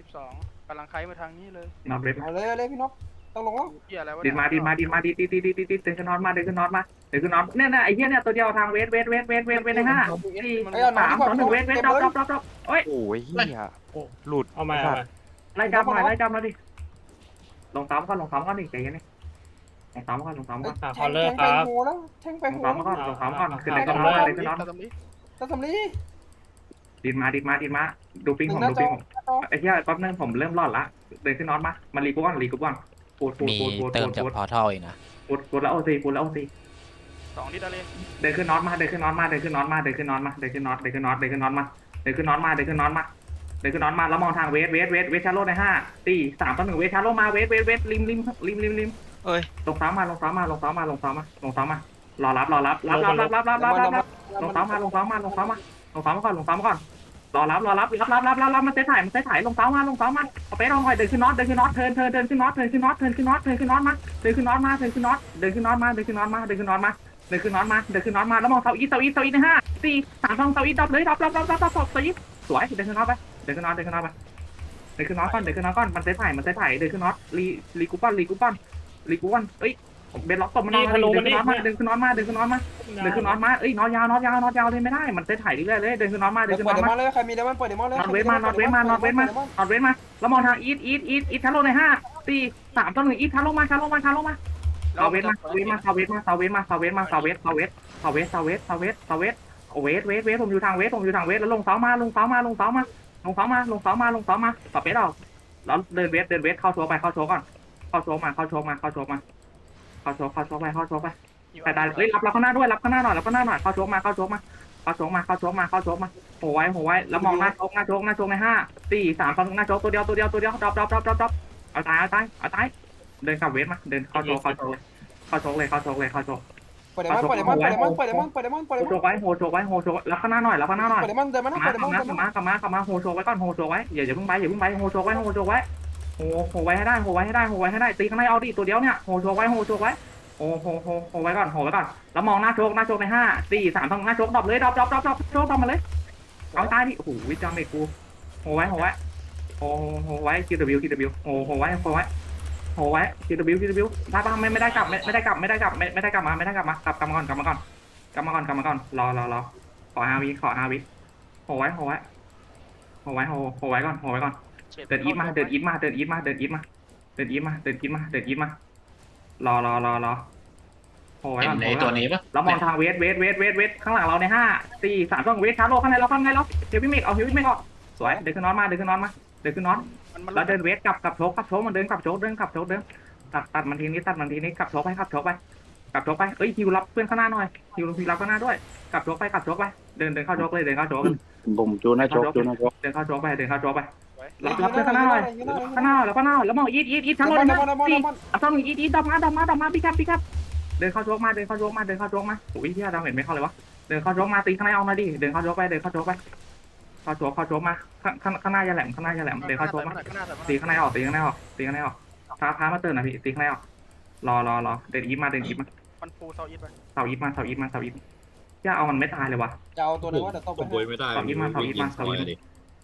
สิบสองกำลังไคมาทางนี้เลยนอนเวทเอาเลยเอาเลยพี่นกต้องลงแล้วเหี้ยอะไรวะดิเนี่นยมาดินมาดินมาดินดินดินดินดินดินเดินขึ้นนอนมาเดินขึ้นนอนมาเดินขึ้นนอนเนี่ยเนี่ยไอ้เหี้ยเนี่ยตัวเดียวทางเวทเวทเวทเวทเวทเวทในห้าสี่สามสองหนึ่งเวทเวทดรอปดรอปดรอปดรอปโอ้ยโอ้ยเฮียโอ้หลุดเอามาไสัเอาตมาว์ไล่จับหน่อยไล่จับหน่อยดิลงซ้ำก่อนลงซ้ำก่อนดิใจเย็นดิลงซ้ำก่อนลงซ้ำก่อนอะแทคองลเลอแทร์งคไปรับหูแล้วแทงไปลงหูซ้ำก่อนลงซ้ำก่อนขึ้นเลยขึ้นนอนเลยขึ้นนอนตาตำลิตาสำลี ดินมาดินมาดินมาดูปิงผมดูปิงผมไอ้เหี้ยแป๊บนึงผมเริ่มรอดละเดินขึ้นนอนมามารีกูก่อนรีกูก่อนปูดปูดมีปูดปูดเติปูมดจากปูดพอร์ทัลอีกนะปูดปูดแล้วโอซีปูดแล้วโอซีสองดิดาเลเดินขึ้นนอนมาเดินขึ้นนอนมาเดินขึ้นนอนมาเดินขึ้นนอนมาเดินขึ้นนอนเดินขึ้นนอนเดินขึ้นนอนมาเดินขึ้นนอนมาเดินขึ้นนอนมาเดินขึ้นนอนมาแล้วมองทางเวทเวทเวทเวทชาร์โลในห้าสี่สามต่อหนึ่งเวทชาร์โลมาเวทเวทเวทริมริมริมริมริมเอ้ย ลงซ้ำมาลงซ้ำมาลงซ้ำมาลงซ้ำมาลงซ้ำมารอรับรอรับรับรับรับรับรับรับรับรับลงซ้ำมาลงซ้ำมาลงซ้ำมา ลงซ้ำมาก่อนลงซ้ำมาก่อนรอรับรอรับรับรับรับรับรับมันเซตถ่ายมันเซตถ่ายลงซ้ำมาลงซ้ำมาเอาไปลองหน่อยเดินขึ้นน็อตเดินขึ้นน็อตเทินเทินเดินขึ้นน็อตเทินขึ้นน็อตเทินขึ้นน็อตเทินขึ้นน็อตมาเดินขึ้นน็อตมาเดินขึ้นน็อตเดินขึ้นน็อตมาเดินขึ้นน็อตมาเดินขึ้นน็อตมาเดินขึ้นน็อตมาเดินขึ้นน็อตมาแล้วมองเสาอีเสาอีเสาอีในห้าสี่สามสองเสาอีดับเลยดับดับดับดับดับเสาอีสวยเดินขึ้นน็อตไปเดินขึ้นน็อตเดินขึ้นน็อตไปเดินขึ้นน็อตก่อนเดินขึ้นน็อตก่อนมันเซตถ่ายมันเซตถ่ายเดินขึ้นน็อตรีรีกูปอนรีกูปอนรีกูปอนเอ้ย เบนล็อกตบมันนอนเดินขึ้นน็อตมาเดินขึ้นน็อตมาเดินขึ้นน็อตมาเดินขึ้นน็อตมาเอ้ยน็อตยาวน็อตยาวน็อตยาวเลยไม่ได้ มันเซตถ่ายเรื่อยๆเลยเดินขึ้นน็อตมาเดินขึ้นเปิน็ดอตเดมามอนเลยใครมีเดมอนเปิดเดมอนเลยนอตเวทมานอตเวทมานอตเวทมานอตเวทมาแล้วมองทางอีทอีทอีทอีทชาร์โลในห้าสี่สามต่อหนึ่งอีทชาร์โลมาชาร์โลมาชาร์โลมาเซาเวทมาเวทมาเซาเวทมาเซาเวทมาเซาเวทมาเซาเวทเซาเวทเซาเวทเซาเวทเซาเวทเซาเวทโอเวทเวทเวทผมอยู่ทางเวทผมอยู่ทางเวทแล้วลงเสามาลงเสามาลงเสามาลงเสามาลงเสามาลงเสามาต่อเวทออกแล้วเดินเวทเดินเวทเข้าโชว์ไปเข้าโชว์ก่อนเข้าโชว์มาเข้าโชว์มาเข้าโชว์มา เข้าโชว์เข้าโชว์ไปเข้าโชว์ไปแต่ได้เฮ้ยรับรับข้างหน้าด้วยรับข้างหน้าหน่อยรับข้างหน้าหน่อยเข้าโชว์มาเข้าโชว์มาเข้าโชว์มาเข้าโชว์มาเข้าโชว์มาโหไว้โหไว้แล้วมองหน้าโชว์หน้าโชว์หน้าโชว์ในห้าสี่สามสองหนึ่งหน้าโจ๊กตัวเดียวตัวเดียวตัวเดียวดรอปดรอปดรอปดรอปดรอปเอาตายเอาตายเอาตายเดินกลับเวทมาเดินเข้าโจ๊กเข้าโจ๊กเข้าโจ๊กเลยเข้าโจ๊กเลยเข้าโจ๊กเปิดเดมอนเปิดเดมอนเปิดเดมอนเปิดเดมอนเปิดเดมอนเปิดโฮเดมโจ๊อนกไว้โฮโจ๊กไว้โฮโจ๊กแล้วข้างหน้าหน่อยแล้วข้างหน้าหน่อยเปิดเดมอนเดินมานะกลับเปิมาดเดกมลัอบนมากลับมากลับมากลับมาโฮโจ๊กไว้ก่อนโฮโจ๊กไว้อย่าอย่าเพิ่งไปอย่าเพิ่งไปโฮโจ๊กไว้โฮโจ๊กไว้ โฮโฮไว้ให้ได้โฮไว้ให้ได้โฮไว้ให้ได้ตีข้างในเอาดิตัวเดียวเนี่ยโฮโจ๊กไว้โฮโจ๊กไว้โฮโฮโฮโฮไว้ก่อนโฮไว้ก่อนแล้วมองหน้าโจกหน้าโจกในห้าสี่สามสองหน้าโจกดรอปเลยดรอปดรอปดรอปดรอปโจกดรอปมาเลยเอาตายดิโอ้โหจำเด็กกูโฮไว้โฮไว้โฮโฮไว้คิววคิววโฮโฮไว้โฮไว้โหไว้คิวบิวคิวบิวถ้าไม่ไม่ได้กลับไม่ไม่ได้กลับไม่ได้กลับไม่ไม่ได้กลับมาไม่ได้กลับมากลับกลับมาก่อนกลับมาก่อนกลับมาก่อนกลับมาก่อนรอรอรอขอห้าวิขอห้าวิโหไว้โหไว้โหไว้โหโหไว้ก่อนโหไว้ก่อน เดินอีทมาเดินอีทมาเดินอีทมาเดินอีทมาเดินอีทมาเดินอีทมาเดินอีทมารอรอรอรอโหไว้ก่อนในโหไว้ตัก่วอนนี้ปะแล้วมองทางเวทเวทเวทเวทเวทข้างหลังเราในห้าสี่สามสองเวทชาร์โลข้างในเราข้างในเราเฮฟวี่เมกเอาเฮฟวี่เมกออกสวยเดินขึ้นนอนมาเดินขึ้นนอนมาเดินขึ้นนอนมันมันแล้วเดินเวทกลับกลับโชกกลับโชกมันเดินกลับโชกเดินกลับโชกเดินตัดตัดมันทีนี้ตัดมันทีนี้กลับโชกไปกลับโชกไปกลับโชกไปเอ้ยฮิวรับเพื่อนข้างหน้าหน่อยฮิวฮิวรับข้างหน้าด้วยกลับโชกไปกลับโชกไปเดินเดินเข้าโชกเลยเดินเข้าโชกผมจูนให้โชกจูนให้โชกเดินเข้าโชกไปเดินเข้าโชกไปไว้ รับรับเพื่อนข้างหน้าหน่อยข้างหน้าแล้วข้างหน้าแล้วมองอีทอีทอีททั้งหมดเดนะมอนเดมอนเดสี่มอนอะต้องอีทอีทดับมาดับมาดับมาพี่ครับพี่ครับเดินเข้าโชกมาเดินเข้าโชกมาเดินเข้าโชกมาโอ้ยเฮียดาเห็นไม่เข้าเลยวะเดินเข้าโชกมาตีข้างในเอามาดิเดินเข้าโชกไปเดินเข้าโชกไปเข้าโชกเข้าโชกมาข้างข้างข้างหน้าอย่าแหลมข้างหน้าอย่าแหลมเดินเข้าโชกมาข้างหน้าใส่ตีข้างในออกตีข้างในออกตีข้างในออกพาพามาเตือนหน่อยพี่ตีข้างในออกรอรอรอเดินอีฟมาเดินอีฟมามันฟูเซาอีทไปเสาอีฟมาเสาอีฟมาเสาอีฟย่าเอามันไม่ตายเลยวะจะเอาตัวนึงว่าเดี๋ยวต้องผมไปบวยไม่ได้ต่ออีกมาต่ออีกมาต่ออีกดิ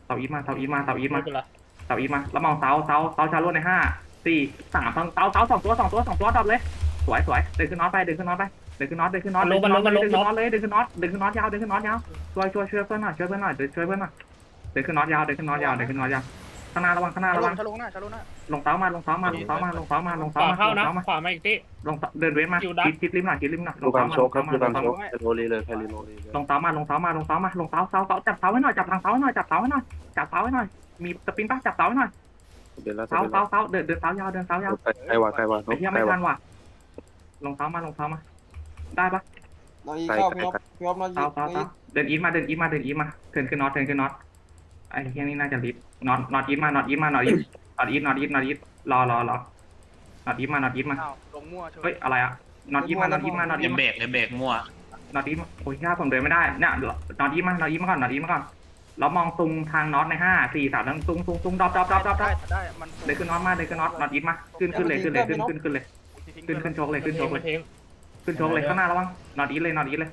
เสาอีฟมาเสาอีฟมาเสาอีฟไม่มาเป็นไรเสาอีฟมาแล้วมองเสาเสาเสาชาร์โลในห้าสี่สามสองเสาเสาสองตัวสองตัวสองตัวดับเลย สวยสวยเดินขึ้นน็อตไปเดินขึ้นน็อตไปเดินขึ้นน็อตเดินขึ้นน็อตเดินขึ้นน็อตเดินขึ้นน็อตเลยเดินขึ้นน็อตเดินขึ้นน็อตยาวเดินขึ้นน็อตยาวช่วยช่วยช่วยเพื่อนหน่อยช่วยเพื่อนหน่อยเดินช่วยเพื่อนหน่อยเดินขึ้นน็อตยาวเดินขึ้นน็อตยาวเดินขึ้นน็อตยาว ข้างหน้าระวังข้างหน้าชะระลวังงชะลงหน้าชะลงหน้าลงเสามาลงเสามาลงเสามาลงเสามาลงขเสาวามาเข้าลงนะเสามาขวามาอีกที ลงเดินเว้นมาคิวดักคิดคิดริมหน่อยคิดริมหน่อยลดูงกาเสารมาโชลกงครับเสามาดูลกางรเสาโชมากโรลีเลยแคลิโรลีเลยลงเสามาลงเสามาลงเสามาลงเสาเสาเสาจับเสาไว้หน่อยจับทางเสาไว้หน่อยจับเสาไว้หน่อยจับเสาไว้หน่อยมีสปินป่ะจับเสาไว้หน่อยเป็นแล้วเสาเป็นเสาเสาเดินเดินเสายาวเดินเสายาวใครว่าใครว่าไอ้เหี้ยใครไม่ว่าทันว่ะลงเสามาลงเสามา ได้ปะนอนอีเข้าพี่นกพี่นกนอนอีเสาเสาเสาเดินอีทมาเดินอีทมาเดินอีทมาเทิร์นขึ้นน็อตเทิร์นขึ้นน็อตไอ้เหี้ยนี่น่าจะรีบ น็อตน็อตอีทมาน็อตอีทมาน็อตอีทน็อตอีทน็อตอีทน็อตอีทรอรอรอน็อตอีทมาน็อตอีทมาอ้าวลงมั่วเฉยเฮ้ยอะไรอะน็อตอีทมาน็อตอีทมาน็อตเออีทมมาเบรกเอมเบรกมั่วน็อตอีโอ้ยยากผมเดินไม่ได้เนี่ยน็อตอีมานอตอีมาก่อนน็อตอีมาก่อนแล้วมองตุงทางน็อตในห้าสี่สามแล้วตุงตุงตุงดรอปดรอปดรอปดรอปได้ได้มันเดินขึ้นน็อตมาเดินขึ้นน็อตน็อตอีมาขึ้นขึ้นเลยขึ้นเลยขึ้นขึ้นขึ้นเลย ทิ้งขึ้นขึ้นโชกเลยขึ้นโชกเลยทิ้งขึ้นโชกเลยข้างหน้าระวังน็อตอีเลยน็อตอีเลย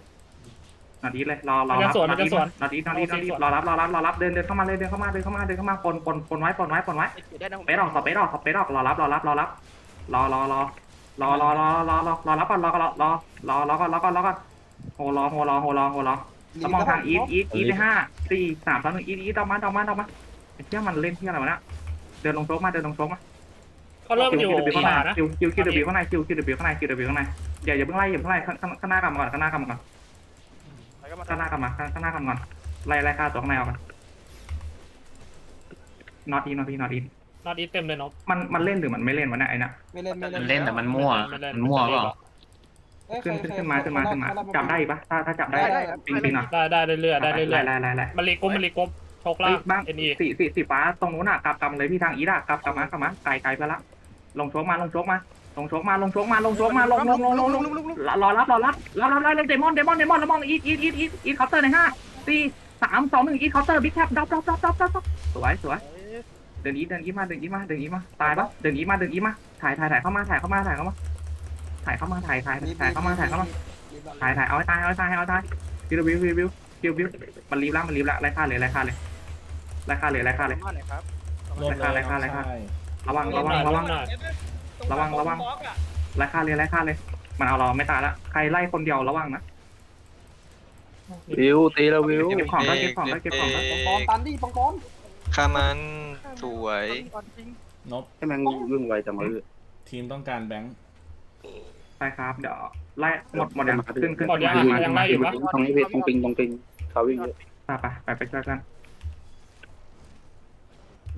นอดีเลยรอรอรับนอดีนอดีนอดีนอดีรอรับรอรับรอรับเดินเดินเข้ามาเลยเดินเข้ามาเดินเข้ามาเดินเข้ามาปนปนปนไว้ปนไว้ปนไว้ได้นะเป๊ะออกสเปซออกสเปซออกรอรับรอรับรอรับรอรอรอรอรอรอรอรอรอรับก่อนรอก่อนรอรอรอรอก่อนรอก่อนรอก่อนโหรอโหรอโหรอโหรอแล้วมองทางอีทอีทอีทไปห้าสี่สามสองหนึ่งอีทอีทดอกมาดอกมาดอกมาไอ้เชี่ยมันเล่นที่อะไรวะเนี่ยเดินลงโต๊ะมาเดินลงโต๊ะมาเขาเริ่มอยู่คิวขวานะคิวคิวคิวคิวข้างในคิวคิวคิวข้างในคิวคิวข้างในอย่าอย่าเพิ่งไล่อย่าเพิ่งไล่ข้างข้างหน้ากลับมาก่อนข้างหน้ากลับมาก่อนแล้ว ก็มาข้างหน้ากลับมาข้างข้างหน้ากลับมาก่อนไล่ไล่ค่าตัวข้างในออกกันนอตอีนอตอีนอตอีนอตอีเต็มเลยนบมันมันเล่นหรือมันไม่เล่นวะเนี่ยไอ้น่ะ ไม่เล่นไม่เล่มันนเล่นแต่มันมั่ว มันมั่วเปล่าขึ้นขึ้นขึ้นมาขึ้นมาขึ้นมาจับได้อีกปะถ้าถ้าจับได้ปิงปิงอะได้ได้เรื่อยๆได้เรื่อยไล่ไล่ไล่ไล่ๆมันรีกรุ๊ปมันรีกรุ๊ปโชกล่าเฮ้ยงบ้างเอ็นอีสีสีสีฟ้าตรงนู้นอะกลับกลับเลยพี่ทางอีดอะกลับกลับมากลับมาไกลไกลไปละลงโชกมาลงโชกมา ลงโชกมาลงโชกมาลงโชกมาลงลงลงลงลงรอรับรอรับรอรับรอรับเดมอนเดมอนเดมอนแล้วมองอีทอีทอีทอีทอีทเคาน์เตอร์ในห้าสี่สามสองหนึ่งอีทเคาน์เตอร์บิ๊กแคปดับดับดับดับดับสวยสวยเดินอีทเดินอีทมาเดินอีทมาเดินอีทมาตายปะเดินอีทมาเดินอีทมาถ่ายถ่ายถ่ายเข้ามาถ่ายเข้ามาถ่ายเข้ามาถ่ายเข้ามาถ่ายถ่ายถ่ายเข้ามาถ่ายเข้ามาถ่ายถ่ายเอาให้ตายเอาให้ตายเอาให้ตายคิววิวคิววิวคิววิวมันรีบแล้วมันรีบแล้วไล่ฆ่าเลยไล่ฆ่าเลยไล่ฆ่าเลยไล่ฆ่าเลยมาหน่อยครับรวมเลยไล่ฆ่าไล่ฆ่าใช่ระวังรวระมวัหงน่อย ระวังรวมหน่อยระวังระวังไล่ฆ่าเลยไล่ฆ่าเลย มันเอาเราไม่ตายละ ใครไล่คนเดียวระวังนะ วิวตีแล้ววิวเก็บของได้เก็บของได้เก็บของได้ ปองตันดิปองกอนข้ามันสวยนบให้แม่งวิ่งไวจังเลยทีมต้องการแบงค์ใช่ครับ เดี๋ยวไล่หมดหมดยังขึ้นขึ้นหมดยังขึ้นมายังไล่อยู่ปะตรงนี้พี่ตรงปิงตรงปิงเขาวิ่งเยอะไปไปไปช่วยกัน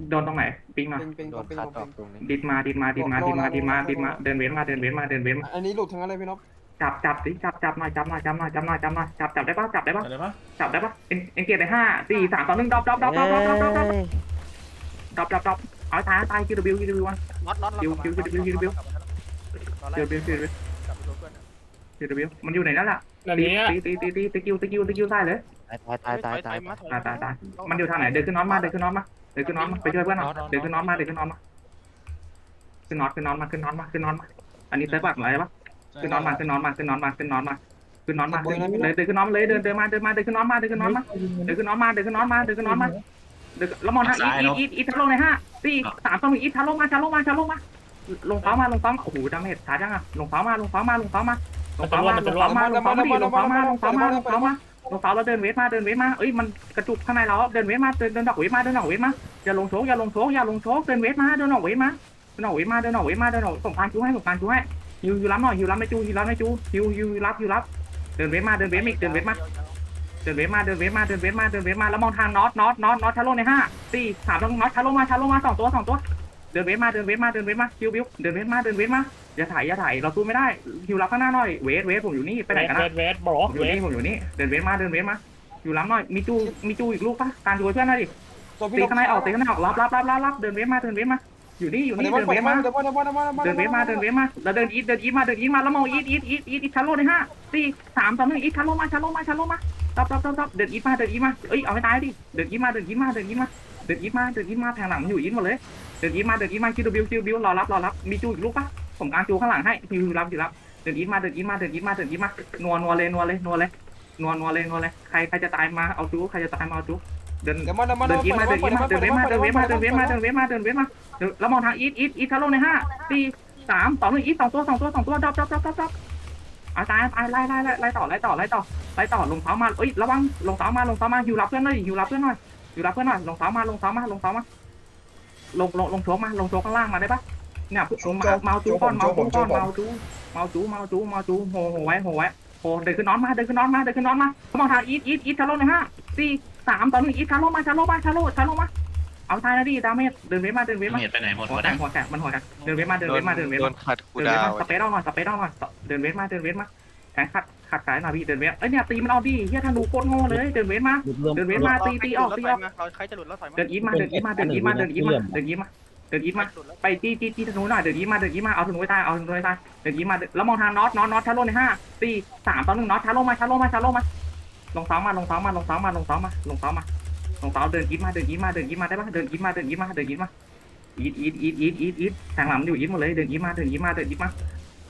โดนตรงไหนปิ้งมาเป็นเป็นเป็นเป็นดิดมาดิดมาดิดมาดิดมาดิดมาดิดมาเดินเว้นมาเดินเว้นมาเดินเว้นมาอันนี้หลุดทั้งนั้นเลยพี่นพจับจับสิจับจับหน่อยจับหน่อยจับหน่อยจับหน่อยจับหน่อยจับจับได้ปะจับได้ปะอะไรปะจับได้ปะเอ็นเอ็นเกียร์ได้ห้าสี่สามสองหนึ่งดรอปดรอปดรอปดรอปดรอปดรอปดรอปดรอปดรอปดรอปดรอปเอาตายตายคิวบิวคิวบิววันน็อตน็อตคิวคิวคิวคิวคิวคิวคิวบิวคิวบิวกลับไปดูเพื่อนคิวบิวมันอยู่ไหนนั่นแหละแบบตีนี้ตีตีตีตีคิวตีคิวตีคิวได้เลยตายตายตายตายตายตายตายมันอยู่ทางไหนเดินขึ้นน็อตมาเดินขึ้นน็อตมา เดินขึ้นน็อตมาไปช่วยเพื่อนหน่อยเดินขึ้นน็อตมาเดินขึ้นน็อตมาขึ้นน็อตขึ้นน็อตมาขึ้นน็อตมาขึ้นน็อตมาอันนี้เซิร์ฟแบบไหนปะขึ้นน็อตมาขึ้นน็อตมาขึ้นน็อตมาขึ้นน็อตมาขึ้นน็อตมาเลยเดินขึ้นน็อตเลยเดินเดินมาเดินมาเดินขึ้นน็อตมาเดินขึ้นน็อตมาเดินขึ้นน็อตมาเดินขึ้นน็อตมาเดินขึ้นน็อตมาเดินแล้วมองทางอีทอีทอีทชาร์ลงในห้าสี่สามสองหนึ่งอีทชาร์ลงมาชาร์ลงมาชาร์ลงมา ลงเท้ามาลงเท้ามาโอ้โหดาเมจช้าจังอะลงเท้ามาลงเท้ามาลงเท้ามาลงเท้ามาลงเท้ามาลงเท้ามาดิลงเท้ามาลงเท้ามาลงเท้ามา ลงเท้าเราเดินเวทมาเดินเวทมาเอ้ยมันกระจุกข้างในเราเดินเวทมาเดินเดินดอกเวทมาเดินดอกเวทมาอย่าลงโชกอย่าลงโชกอย่าลงโชกเดินเวทมาเดินดอกเวทมาเดินดอกเวทมาเดินดอกเวทมาเดินดอกส่งการชูให้ส่งการชูให้ฮิวฮิวรับหน่อยฮิวรับไม่จูฮิวรับไม่จูฮิวฮิวรับฮิวรับเดินเวทมาเดินเวทอีกเดินเวทมาเดินเวทมาเดินเวทมาเดินเวทมาเดินเวทมาแล้วมองทางน็อตน็อตน็อตน็อตชาร์ลในห้าสี่สามน็อตชาร์ลมาชาร์ลมาสองตัวสองตัวเดินเวทมาเดินเวทมาเดินเวทมาคิวบิวเดินเวทมาเดินเวทมา อย่าถ่ายอย่าถ่ายเราสู้ไม่ได้คิวรับข้างหน้าหน่อยเวทเวทผมอยู่นี่ไปไหนกันเวนะทเวทบล็อกผมอเวยู่ทนี่ผมอยู่นี่เดินเวทมาเดินเวทมาอยู่รับหน่อยมีจูมีจูอีกลูกปะการช่วยเพื่อนหน่อยดิตัวพี่ตีนพข้างในออกตีข้างในออกรับรับรับรับรับเดินเวทมาเดินเวทมาอยู่นี่อยู่เดี๋นี่ยวเดินปล่เวอยทมามาเดี๋ยวมาเดี๋ยวมาเดี๋ยวมาเดินเวทมาเดินเวทมาแล้วเดินอีทเดินอีทมาเดินอีทมาแล้วมองอีทอีทอีทอีทอีทชาร์ลในห้าสี่สามสองหนึ่งอีทชาร์ลมาชาร์ลมาชาร์ลมาตับตับตับตับเดินอีทมาเดินอีทมาเอ้ยเอาให้ตายดิเดินอีทมาเดินอีทมาเดินอีทมาเดินอีทมาเดินอีทมาแทงหลังมันอยู่อีทหมดเลยเดินอีทมาเดินอีทมาคิวบิวคิวบิวรอรับรอรับมีจูอีกลูกปะ ผมกลางจูข้างหลังให้คิวรับอยู่รับเดินอีทมาเดินอีทมาเดินอีทมาเดินอีทมานัวนัวเลยนัวเลยนัวเลยนัวนัวเลยนัวเลยใครใครจะตายมาเอาจูใครจะตายมาเอาจูเดินเดี๋ยวมาเดี๋ยวมาเดิเดี๋ยนวอีทมามาเดินอีทมาเดินเว้นมาเดินเว้นมาเดินเว้นมาเดินเว้นมาเดินเว้นมาเดินแล้วมองทางอีทอีทอีททะลุในห้าสี่สามสองหนึ่งอีทสองตัวสองตัวสองตัวดับดับดับดับดับเอาตายตายไล่ไล่ไล่ไล่ต่อไล่ต่อไล่ต่อไปต่อลงเท้ามาเอ้ยระวังลงเท้ามาลงเท้ามาหิวรับเพื่อนหน่อยหิวรับเพื่อนหน่อยหิวรับเพื่อนหน่อยลงเท้ามาลงเท้ามาลงเท้ามาลงลงลงโชกมาลงโชกข้างล่างมาได้ปะ เนี่ยลงมาเมาจูก้อนเมาจูก้อนเมาจูเมาจูเมาจูเมาจูโหโหไว้โหไว้โหเดินขึ้นนอนมาเดินขึ้นนอนมาเดินขึ้นนอนมาเขามองทางอีทอีทอีทชาร์โลในห้าสี่สามต่อหนึ่งอีทชาร์โลมาชาร์โลมาชาร์โลชาร์โลมาเอาทายนะดิดาเมจเดินเวมาเดินเวมาเห็นไปไหนหมดหัววะแตเนี่ยกหัวแตกมันหัวแตกเดินเวมาเดินโดเวนมาเดินเวโดมานขัดกูเดินเวดาวมาสเปซเอาหน่อยสเปซเอาหน่อยเดินเวทมาเดินเวทมาแทงขัดขัดสายหน่อยพี่เดินเวทเอ้ยเนี่ยตีมันเอาดิเฮียธนูโคตรโง่เลยเดินเวทมาเดินเวทมาตีตีออกตีออก เราใครจะหลุดแล้วถอยมา เดินอีทมาเดินอีทมาเดินอีทมาเดินอีทมาเดินอีทมาเดินอีทมาไปตีตีตีธนูหน่อยเดินอีทมาเดินอีทมาเอาธนูไว้ใตายเอาธนูไว้ใตายเดินอีทมาแล้วมองทางน็อตน็อตน็อตชาร์โลในห้าสี่สามต่อหนึ่งน็อตชาร์โลมาชาร์โลมาชาร์โลมาลงเท้ามาลงเท้ามาลงเท้ามาลงเท้ามาลงเท้ามาลงเท้าเดินอีทมมาเดินอีทมมาเดินอีทมมาได้ปะเดินอีทมมาเดินอีทมมาเดินอีทมมาอีทอีทอีทอีทอีทอีทแทงหลังอยู่อีทหมดเลยเดินอีทมมาเดินอีทมมาเดินอีทมมา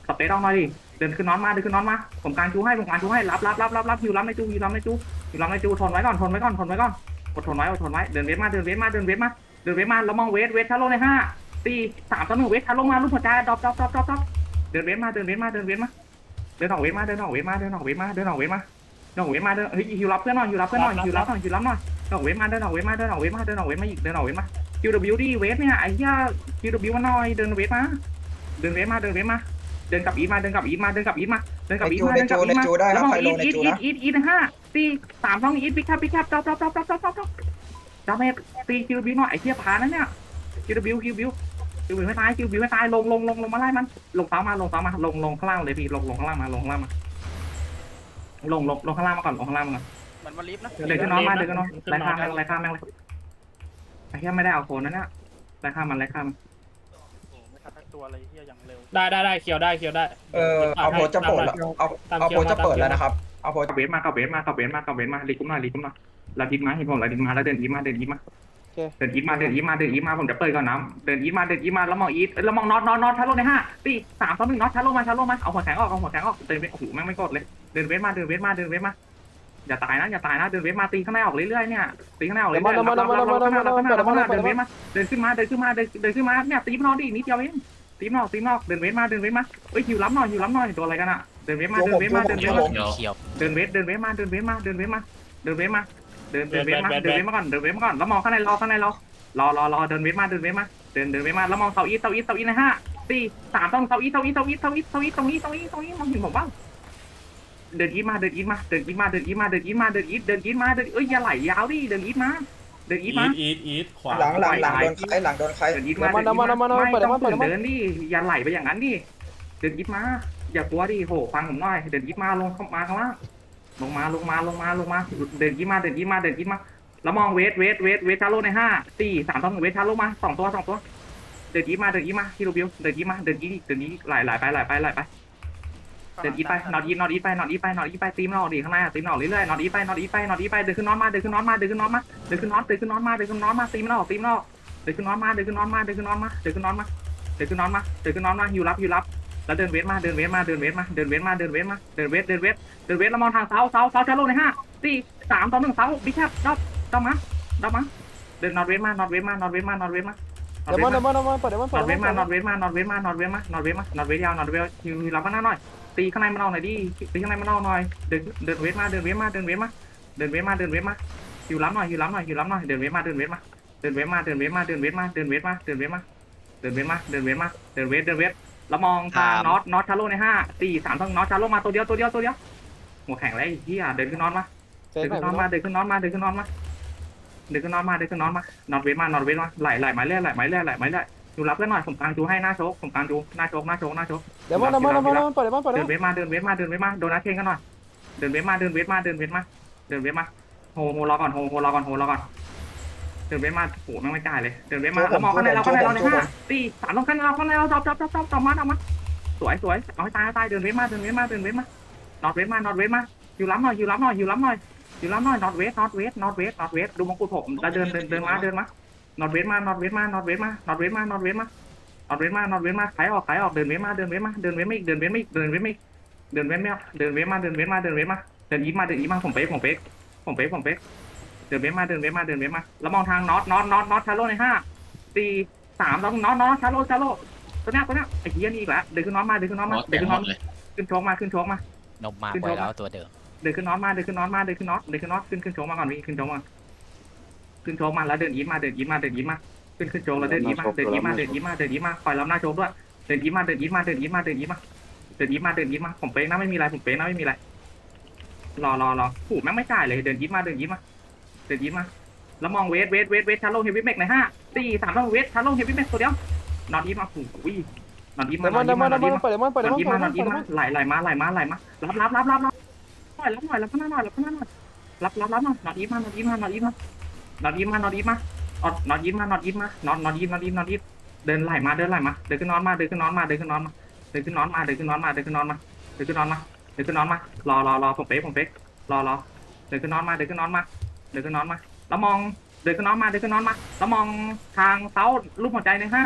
สเปซเอาหน่อยดิเดินขึ้นนอนมาเดินขึ้นนอนมาผมการจูให้ผมการจูให้รับรับรับรับรับฮิวรับในจูฮิวรับในจูฮิวรับในจูทนไว้ก่อนทนไว้ก่อนทนไว้ก่อนอดทนไว้อดทนไว้เดินเวทมาเดินเวทมาเดินเวทมา เดินเวทมาแล้วมองเวทเวทชาร์โลในห้าสี่สามต่อหนึ่งเวทชาร์โลมาลูกหัวใจดรอปดรอปดรอปดรอปดรอปเดินเวทมาเดินเวทมาเดินเวทมาเดินออกเวทมาเดินออกเวทมาเดินออกเวทมาเดินออกเวทมาเดินออกเวทมาเดินเฮ้ยฮิวรับเพื่อนหน่อยฮิวรับเพื่อนหน่อยฮิวรับหน่อยฮิวรับหน่อยเดินออกเวทมาเดินออกเวทมาเดินออกเวทมาเดินออกเวทมาอีกเดินออกเวทมา QW ดิเวทเนี่ยไอ้ย่า QW มาหน่อยเดินเวทมาเดินเวทมาเดินเวทมาเดินกลับอีทมาเดินกลับอีทมาเดินกลับอีทมาเดินกลับอีทมาเดินกลับอีทมาแล้วมองอีทอีทอีทอีทอีทห้าสี่สามสองอีทบิ๊กคับบิ๊กคับจ๊อบจ๊อบจ๊อบจ๊อบจ๊อบ จ๊อบจ๊อบจ๊อบเมทตี QW หน่อยไอ้เหี้ยพานั่นเนี่ย QW QW QW ไม่ตาย QW ไม่ตายลงลงลงลงมาไล่มัน ลงเสามาลงเสามาลงลงข้างล่างเลยพี่ลงลงข้างล่างมาลงข้างล่างมาลงลงลงข้างล่างมาก่อนลงข้างล่างมาก่อนเหมือนวันลิฟต์นะเดินขึ้นนอนมาเดินขึ้นนอนไล่ข้ามแม่งไล่ข้ามแม่งเลยไอ้เหี้ยไม่ได้เอาโคนนั่นเนี่ยไล่ข้ามมันไล่ข้ามโอ้ไม่ทันทั้งตัวเลยเฮียอย่างเร็วได้ได้ได้เคียวได้เคียวได้เออเอาโพสจะเปิดแล้วเอาเอาโพสจะเปิดแล้วนะครับเอาโพสกับเวทมากับเวทมากับเวทมากับเวทมาลีกุมหน่อยลีกุมหน่อย ลาดิกมาเห็นผมลาดิกมาแล้วเดินอีมาเดินอีมาเดินอีมาเดินอีมาเดินอีมาผมจะเปิดก่อนน้ำเดินอีมาเดินอีมาแล้วมองอีแล้วมองน็อตน็อตน็อตชาร์โลในห้าสี่สามสองหนึ่งน็อตชาร์โลมาชาร์โลมาเอาหัวแข็งออกเอาหัวแข็งออกเดินเวทโอ้โหแม่งไม่กดเลยเดินเวทมาเดินเวทมาเดินเวทมาอย่าตายนะอย่าตายนะเดินเวทมาตีข้างในออกเรื่อยๆเนี่ยตีข้างในออกเรื่อยๆรับรับรับรับรับรับรับเดินเวทมาเดินขึ้นมาเดินขึ้นมาเดินเดินขึ้นมาเนี่ยตีมันนอนดินิดเดียวเองตีมันออกตีมันออกเดินเวทมาเดินเวทมาเอ้ยหิวล้ำหน่อยหิวล้ำหน่อยตัวอะไรกันอะเดินเวทมาเดินเวทมาเดินเวทมาเดี๋ยวเขียวเดินเวทเดินเวทมาเดินเวทมาเดินเวทมาเดินเวทมา เดินเดินเวทมาเดินเวทมาก่อนเดินเวทมาก่อนแล้วมองข้างในรอข้างในรอรอรอรอเดินเวทมาเดินเวทมาเดินเดินเวทมาแล้วมองเสาอีเสาอีเสาอีในห้าสี่สามต้องเสาอีเสาอีเสาอีเสาอีเสาอีตรงนี้ตรงนี้ตรงนี้มองเห็นผมบ้างเดินอีมาเดินอีมาเดินอีมาเดินอีมาเดินอีมาเดินอีเดินอีมาเดินเอ้ยอย่าไหลยาวดิเดินอีมาเดินอีอีมาทอีทอีทขวาหลังหลังหลังโดนใครหลังโดนใครเดินอีมาเดินอีมาไม่ต้องฝืนเดินดิอย่าไหลไปอย่างนั้นดิเดินอีมาอย่ากลัวดิโหฟังผมหน่อยเดินอีมาลงเข้ามาข้างล่าง ลงมาลงมาลงมาลงมาเดินยิ้มมาเดินยิ้มมาเดินยิ้มมา แล้วมองเวทเวทเวทเวทชาร์โลในห้าสี่สามสองหนึ่งเวทชาร์โลมาสองตัวสองตัวเดินยิ้มมาเดินยิ้มมาฮิโรบิวเดินยิ้มมาเดินยิ้มเดินยิ้มไหลไหลไปไหลไปไหลไปเดินยิ้ไปนอดยิ้มนอดยิ้มไปนอดยิ้มไปนอดยิ้มไปตีมนออกดิข้างในตีมนออกเรื่อยๆนอดยิ้มไปนอดยิ้มไปนอดยิ้มไปเดินขึ้นนอนมาเดินขึ้นนอนมาเดินขึ้นนอนมาเดินขึ้นนอนเดินขึ้นนอนมาเดินขึ้นนอนมาตีมนออกตีมนออกเดินขึ้นนอนมาเดินขึ้นนอนมาเดินขึ้นนอนมาเดินขึ้นนอนมาเดินขึ้นนอนมาเดินขึ้นนอนมาฮิวรับฮิวรับ แล้วเดินเวทมาเดินเวทมาเดินเวทมาเดินเวทมาเดินเวทมาเดินเวทเดินเวทเดินเวทแล้วมองทางเสาเสาเสาชาร์โลในห้าสี่สามสองหนึ่งเสาบิ๊กแคปดอบดอบมาดอบมาเดินนอตเวทมานอตเวทมานอตเวทมานอตเวทมาเดี๋ยวมันเดี๋ยวมันเดี๋ยวมันเปิดเดี๋ยวมันนเปิอดตเวทมานอตเวทมานอตเวทมานอตเวทมานอตเวทมานอตเวทยาวนอตเวทฮิวฮิวรับมาหน้าหน่อยตีข้างในมันเอาหน่อยดิตีข้างในมันเอาหน่อยเดินเดินเวทมาเดินเวทมาเดินเวทมาเดินเวทมาเดินเวทมาฮิวรับหน่อยฮิวรับหน่อยฮิวรับหน่อยเดินเวทมาเดินเวทมาเดินเวทมาเดินเวทมาเดินเวทมาเดินเวทมาเดินเวทมาเดินเวทมาเดินเวทมาเดินเวทเดินเวทแล้ว มองทางน็อตน็อตชาร์โลในห้าสี่สามต้องน็อตชาร์โลมาตัวเดียวตัวเดียวตัวเดียว หัวแข็งเลยเฮียเดินขึ้นน็อตมา เซ็เดิตนหน่ขึ้อยนนอนมาเดินขึ้นนอนมาเดินขึ้นนอนมาเดินขึ้นนอนมาเดินขึ้นนอนมานอนเวทมานอนเวทมาไหลไหลไม้เรื่อยไหลไม้เรื่อยไหลไม้เรื่อยดูรับกันหน่อยผมกลางจูให้หน้าโชกผมกลางจูหน้าโชกหน้าโชกหน้าโชกเดี๋ยวมันเดี๋ยวมันเดี๋ยวมันเดี๋ยวมันเปิดเดี๋ยวมันเปิดเดิเดี๋ยนวเวทมาเดินเวทมาเดินเวทมาโดนัทเชนกันหน่อยเดินเวทมาเดินเวทมาเดินเวทมาเดินเวทมาโฮโฮรอก่อนโฮโฮรอก่อนโฮรอก่อน เดินเวทมาโหแม่งไม่จ่ายเลย เดินเวทมาแล้วมองข้างในเราข้างในเราในห้าสี่สามต้องข้างในเราข้างในเราจับจับจับจับจับมาจับมาสวยสวยเอาให้ตายตายเดินเวทมาเดินเวทมาเดินเวทมานอตเวทมานอตเวทมาอยู่ล้ำหน่อยอยู่ล้ำหน่อยอยู่ล้ำหน่อยอยู่แล้วหน่อย not west not west not west not west ดูมงกุฎผมแล้วเดินเดินเดินมาเดินมา not west มา not west มา not west มา not west มา not west มา not west มา not west มาขายออกขายออกเดินเวทมาเดินเวทมาเดินเวทไม่อีกเดินเวทไม่อีกเดินเวทไม่อีกเดินเวทไม่ออกเดินเวทมาเดินเวทมาเดินเวทมาเดินอีมาเดินอีมาผมเป๊กผมเป๊กผมเป๊กผมเป๊ก เดินเวทมาเดินเวทมาเดินเวทมาแล้วมองทาง not not not not ชาร์โลในห้าสี่สามแล้ว not not ชาร์โลชาร์โลตัวเนี้ยตัวเนี้ยไอ้เหี้ยนี่อีกแล้วเดินขึ้นน็อตมาเดินขึ้นน็อตน็มาอตเดินเต็มขึ้นหมน็อตดเลยขึ้นโชกมาขึ้นโชกมานมมาปล่อยแล้วตัวเดิมเดินขึ้นน็อตมาเดินขึ้นน็อตมาเดินขึ้นน็อตเดินขึ้นน็อตขึ้นขึ้นโชว์มาก่อนพี่ขึ้นโชว์มาขึ้นโชว์มาแล้วเดินอีทมาเดินอีทมาเดินอีทมาขึ้นขึ้นโชว์แล้วเดินอีทมาเดินอีทมาเดินอีทมาเดินอีทมาคอยรับหน้าโชว์ด้วยเดินอีทมาเดินอีทมาเดินอีทมาเดินอีทมาเดินอีทมาเดินอีทมาผมเป๊กนะไม่มีอะไรผมเป๊กนะไม่มีอะไรรอรอรอผูแม่งไม่จ่ายเลยเดินอีทมาเดินอีทมา เดินอีทมาแล้วมองเวทเวทเวทเวทชาร์โลเฮฟวี่แม็กในห้าสี่สามต้องเวทชาร์โลเฮฟวี่แม็กตัวเดียวนอนอีทมาโอ้ยนอนอีทเดี๋มายวนมัอนนเดี๋อียวทมันมาเดี๋ยวมันเปิดเดี๋ยวมันเปิดนเดี๋อยวนมันอีทเปิมาดนเดี๋อยวนมันเปิดอีทมาไหลไหลมาไหลมาไหลมารับรับรับรับรับหน่อยรับหน่อยรับหน้าหน่อยรับหน้าหน่อยรับรับรับหน่อยนอนอีทมานอนอีทมานอนอีทมานอนอีทมานอนอีทมาอดนอนอีทมานอนอีทมานอนนอนอีทนอนอีทนอนอีทเดินไหลมาเดินไหลมาเดินขึ้นนอนมาเดินขึ้นนอนมาเดินขึ้นนอนมาเดินขึ้นนอนมาเดินขึ้นนอนมาเดินขึ้นนอนมาเดินขึ้นนอนมาเดินขึ้นนอนมารอรอรอผมเป๊กผมเป๊กรอรอเดินขึ้นนอนมาเดินขึ้นนอนมา เดินขึ้นนอนมาแล้วมองเดินขึ้นนอนมาเดินขึ้นนอนมาแล้วมองทางเสาลูกหัวใจในห้า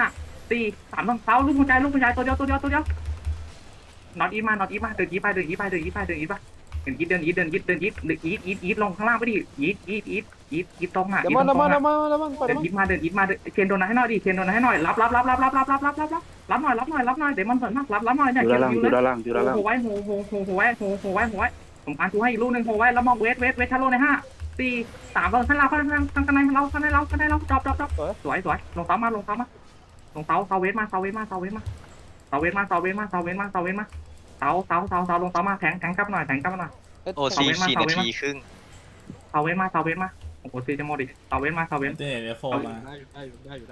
สี่สามต้องเสาลูกหัวใจลูกหัวใจตัวเดียวตัวเดียวตัวเดียวน็อตอีมาน็อตอีมาเดินอีไปเดินอีไปเดินอีไปเดินอีไปเดินอีเดินอีเดินอีเดินอีเดินอีอีอีลงข้างล่างไปดิอีอีอีอีอีตรงอะเดอีมอนตเดรงมอนเดอะมอนเดมอนปล่อยเดเดินมอนอีมาเดินอีมาเดินเคนโดนให้หน่อยดิเคนโดนให้หน่อยรับรับรับรับรับรับรับรับรับรับรับหน่อยรับหน่อยรับหน่อยเดี๋ยวมันเปิดมากรับรับหน่อยอเนี่ยยู่เคนด้านล่างออยู่ยู่เลยด้านล่างอยู่ด้านล่างโหไว้โหโหโหโหไว้โหโหไว้โหไว้ผมการชูให้อีกลูกหนึ่งโหไว้แล้วมองเวทเวทเวทชาโลในห้า สี่สามเราข้างเราข้างข้างข้างในเราข้างในเราข้างในเราจอบจอบจอบสวยสวยลงเสามาลงเสามาลงเสาเสาเวทมาเสาเวทมาเสาเวทมาเสาเวทมาเสาเวทมาเสาเวทมาเสาเวทมาเสาเสาเสาเสาลงเสามาแทงแทงกลับหน่อยแทงกลับหน่อยโอซีสี่นาทีครึ่งเสาเวทมาเสาเวทมาโอ้โหซีจะหมดอีกเสาเวทมาเสาเวทเต้เอฟโฟมา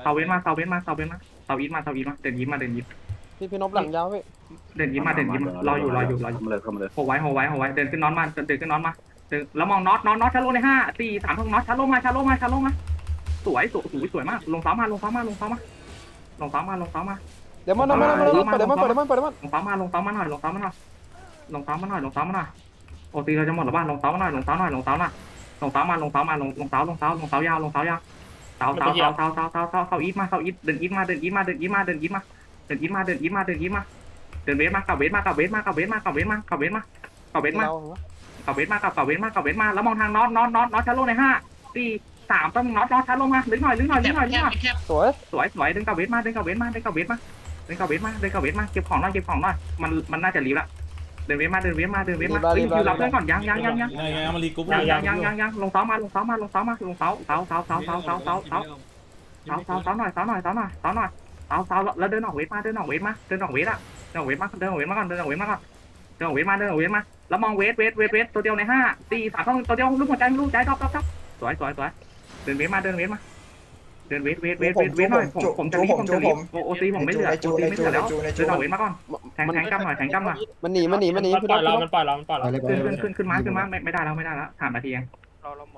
เสาเวทมาเสาเวทมาเสาเวทมาเสาอีทมาเสาอีทมาเดินยิ้มมาเดินยิ้มพี่พี่นบหลังยาวพี่เดินยิ้มมาเดินยิ้มรออยู่รออยู่รออยู่เข้ามาเลยเข้ามาเลยโหไว้โหไว้โหไว้เดินขึ้นน็อตมาเดินขึ้นน็อตมาเดิน แล้วมองน็อตน็อตน็อตชาโลในห้าสี่สามทงน็อตชาโลมาชาโลมาชาโลมา สวยสวยสวยสวยมาก ลงเสามาลงเสามาลงเสามาลงเสามาลงเสามาเดมอนเดมอนเดมอนปล่อยเดมอนปล่อยเดมอนปล่อยเดมอนลงเสามาลงเสามาหน่อยลงเสามาหน่อยลงเสามาหน่อยลงเสามาหน่อยโอตีเราจะหมดหรือบ้านลงเสามาหน่อยลงเสาหน่อยลงเสาหน่อยลงเสามาลงเสามาลงลงเสาลงเสาลงเสายาวลงเสายาวเสาเสาเสาเสาเสาเสาเสาเสาอีทมาเสาอีทเดินอีทมาเดินอีทมาเดินอีทมาเดินอีทมาเดินอีทมาเดินอีทมาเดินอีทมาเดินเวทมากับเวทมากับเวทมากับเวทมากับเวทมากับเวทมากับเวทมา เรากับเวทมากับกับเวทมากับเวทมาแล้วมองทางน็อตน็อตน็อตน็อตชาโลในห้าสี่สามต้องน็อตน็อตชาโลมาลึกหน่อยลึกหน่อยลึกหน่อยลึกหน่อยสวยสวยสวยเดินกับเวทมาเดินกับเวทมาเดินกับเวทมาเดินกับเวทมาเดินกับเวทมาเก็บของหน่อยเก็บของหน่อยมันมันน่าจะรีบละเดินเวทมาเดินเวทมาเดินเวทมาเฮ้ยคิวรับเพื่อนก่อนยังยังยังยังยังไงมารีกรุ๊ปยังยังยังยังยังลงเสามาลงเสามาลงเสามาลงเสาเสาเสาเสาเสาเสาเสาเสาเสาเสาเสาหน่อยเสาหน่อยเสาหน่อยเสาหน่อยเสาเสาแล้วเดินออกเวทมาเดินออกเวทมาเดินออกเวทอะเดินออกเวทมาเดินออกเวทมาก่อนเดินออกเวทมาก่อนเดินออกเวทมาเดินออกเวทมา แล้วมองเวทเวทเวทเวทตัวเดียวในห้าสี่สามต้องตัวเดียวลูกหัวใจลูกใจดอกดอกดอกสวยสวยสวยเดินเวทมาเดินเวทมาเดินเวทเวทเวทเวทเวทหน่อยผมผมจะรีบผมจะรีบโอซีผมไม่เหลือโอซีไม่เหลือแล้วเดินออกเวทมาก่อนแทงแทงกำหน่อยแทงกำหน่อยมันหนีมันหนีมันหนีมันพี่ปนล่อยบเรามันปล่อยเรามันปล่อยเราขึ้นขึ้นขึ้นขึ้นมาขึ้นมาไม่ไม่ได้แล้วไม่ได้แล้วผ่านนาทีเองเราเรา